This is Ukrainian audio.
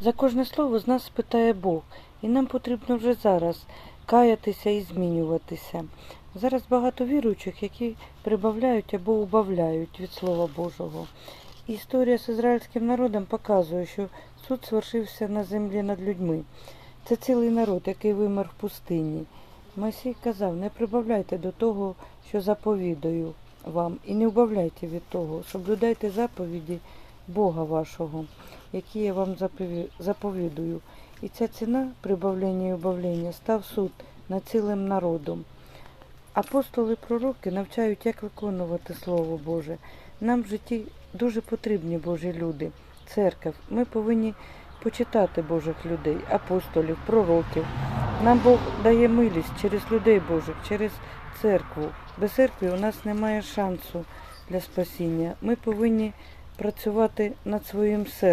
За кожне слово з нас спитає Бог, і нам потрібно вже зараз каятися і змінюватися. Зараз багато віруючих, які прибавляють або убавляють від Слова Божого. Історія з ізраїльським народом показує, що суд свершився на землі над людьми. Це цілий народ, який вимер в пустині. Мойсей казав, не прибавляйте до того, що заповідаю вам, і не убавляйте від того, соблюдайте заповіді Бога вашого, які я вам заповідую. І ця ціна прибавлення і убавлення став суд над цілим народом. Апостоли пророки навчають, як виконувати Слово Боже. Нам в житті дуже потрібні Божі люди, церква. Ми повинні почитати Божих людей, апостолів, пророків. Нам Бог дає милість через людей Божих, через церкву. Без церкви у нас немає шансу для спасіння. Ми повинні працювати над своїм серцем.